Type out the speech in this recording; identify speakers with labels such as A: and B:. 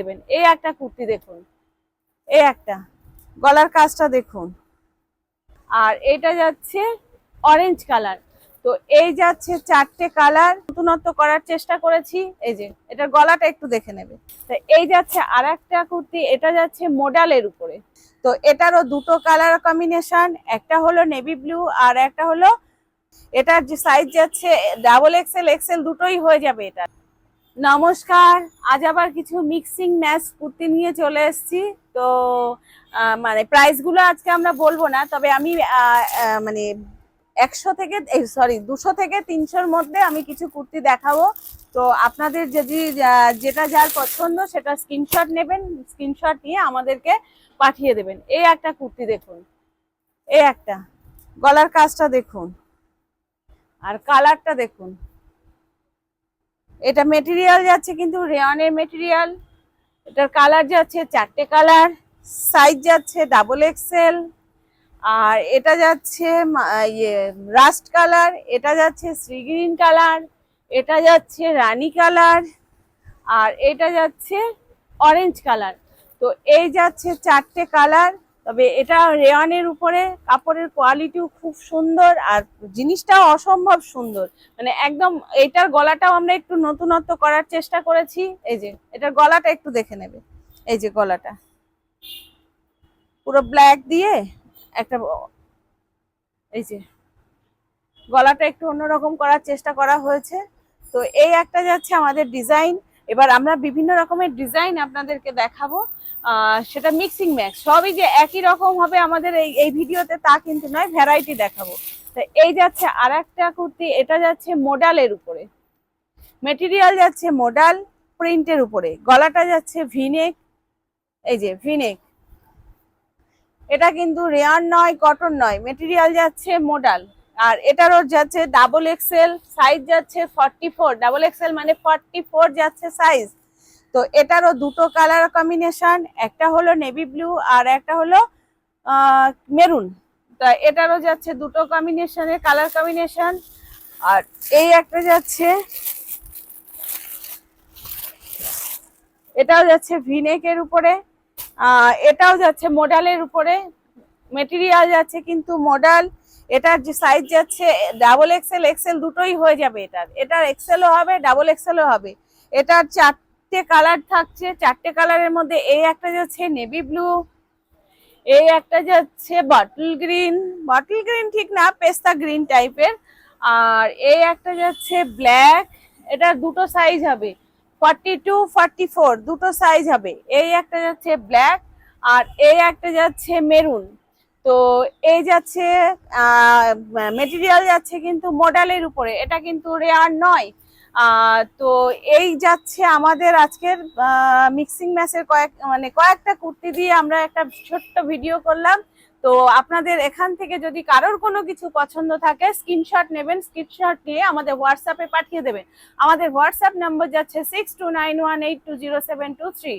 A: দেবেন। এই একটা কুর্তি দেখুন। এই একটা। গলার কাজটা দেখুন। আর এটা যাচ্ছে অরেঞ্জ কালার তো এই যাচ্ছে চারটে কালার নতুনত্ব করার চেষ্টা করেছি। এই যে, এটার গলাটা একটু দেখে নেবে। তো এই যাচ্ছে আর একটা কুর্তি। এটা যাচ্ছে মোডালের উপরে। তো এটারও দুটো কালার কম্বিনেশন একটা হলো নেভি ব্লু আর একটা হলো, এটার যে সাইজ যাচ্ছে ডাবল এক্সেল এক্সেল দুটোই হয়ে যাবে এটা। নমস্কার, আজ আবার কিছু মিক্সিং ম্যাচ কুর্তি নিয়ে চলে এসেছি। তো মানে প্রাইসগুলো আজকে আমরা বলব না, তবে আমি মানে একশো থেকে সরি দুশো থেকে তিনশোর মধ্যে আমি কিছু কুর্তি দেখাবো। তো আপনাদের যদি যেটা যার পছন্দ সেটা স্ক্রিনশট নেবেন স্ক্রিনশট নিয়ে আমাদেরকে পাঠিয়ে দেবেন। এই একটা কুর্তি দেখুন। এই একটা। গলার কাজটা দেখুন। আর কালারটা দেখুন। এটা মেটেরিয়াল যাচ্ছে কিন্তু রেয়নের মেটেরিয়াল এটার কালার যাচ্ছে চারটে কালার সাইজ যাচ্ছে ডাবল এক্সেল আর এটা যাচ্ছে ইয়ে রাস্ট কালার এটা যাচ্ছে শ্রী গ্রিন কালার এটা যাচ্ছে রানী কালার আর এটা যাচ্ছে অরেঞ্জ কালার তো এই যাচ্ছে চারটে কালার তবে এটা রেয়নের উপরে কাপড়ের কোয়ালিটিও খুব সুন্দর আর জিনিসটাও অসম্ভব সুন্দর। মানে একদম এটার গলাটাও আমরা একটু নতুনত্ব করার চেষ্টা করেছি। এই যে, এটার গলাটা একটু দেখে নেবে। এই যে গলাটা। পুরো ব্ল্যাক দিয়ে একটা এই যে, গলাটা একটু অন্যরকম করার চেষ্টা করা হয়েছে। তো এই একটা যাচ্ছে আমাদের ডিজাইন এবার আমরা বিভিন্ন রকমের ডিজাইন আপনাদেরকে দেখাবো। সেটা মিক্সিং ম্যাক্স সবই যে একই রকম হবে আমাদের এই এই ভিডিওতে তা কিন্তু নয় ভ্যারাইটি দেখাবো। তো এই যাচ্ছে আর একটা কুর্তি, এটা যাচ্ছে মোডালের উপরে। মেটেরিয়াল যাচ্ছে মোডাল প্রিন্টের উপরে। গলাটা যাচ্ছে ভিনেক এই যে ভিনেক এটা কিন্তু রেয়ার নয় কটন নয় মেটেরিয়াল যাচ্ছে মোডাল আর এটারও যাচ্ছে ডাবল এক্সেল সাইজ যাচ্ছে ফর্টি ফোর ডাবল এক্সেল মানে ফর্টি ফোর যাচ্ছে সাইজ তো এটারও দুটো কালার কম্বিনেশন একটা হলো নেভি ব্লু আর একটা হলো মেরুন তা এটারও যাচ্ছে দুটো কম্বিনেশনের কালার কম্বিনেশন আর এই একটা যাচ্ছে, এটাও যাচ্ছে ভিনেকের উপরে। এটাও যাচ্ছে মোডালের উপরে। মেটেরিয়াল যাচ্ছে, কিন্তু মডাল এটার যে সাইজ যাচ্ছে ডাবল এক্সেল এক্সেল দুটোই হয়ে যাবে এটার। এটার এক্সেলও হবে ডাবল এক্সেলও হবে। এটার চারটে কালার থাকছে, চারটে কালারের মধ্যে এই একটা যাচ্ছে নেভি ব্লু এই একটা যাচ্ছে বটল গ্রিন বটল গ্রিন ঠিক না, পেস্তা গ্রিন টাইপের আর এই একটা যাচ্ছে ব্ল্যাক এটার দুটো সাইজ হবে। ফর্টি টু ফর্টি ফোর দুটো সাইজ হবে। এই একটা যাচ্ছে ব্ল্যাক আর এই একটা যাচ্ছে মেরুন তো এই যাচ্ছে মেটেরিয়াল যাচ্ছে কিন্তু মডেলের উপরে। এটা কিন্তু রেয়ার নয়। তো এই যাচ্ছে আমাদের আজকের মিক্সিং ম্যাচের কয়েক মানে কয়েকটা কুর্তি দিয়ে আমরা একটা ছোট্ট ভিডিও করলাম। তো আপনাদের এখান থেকে যদি কারোর কোনো কিছু পছন্দ থাকে স্ক্রিনশট নেবেন স্ক্রিনশট নিয়ে আমাদের হোয়াটসঅ্যাপে পাঠিয়ে দেবেন। আমাদের হোয়াটসঅ্যাপ নাম্বার যাচ্ছে six two nine one eight two zero seven two three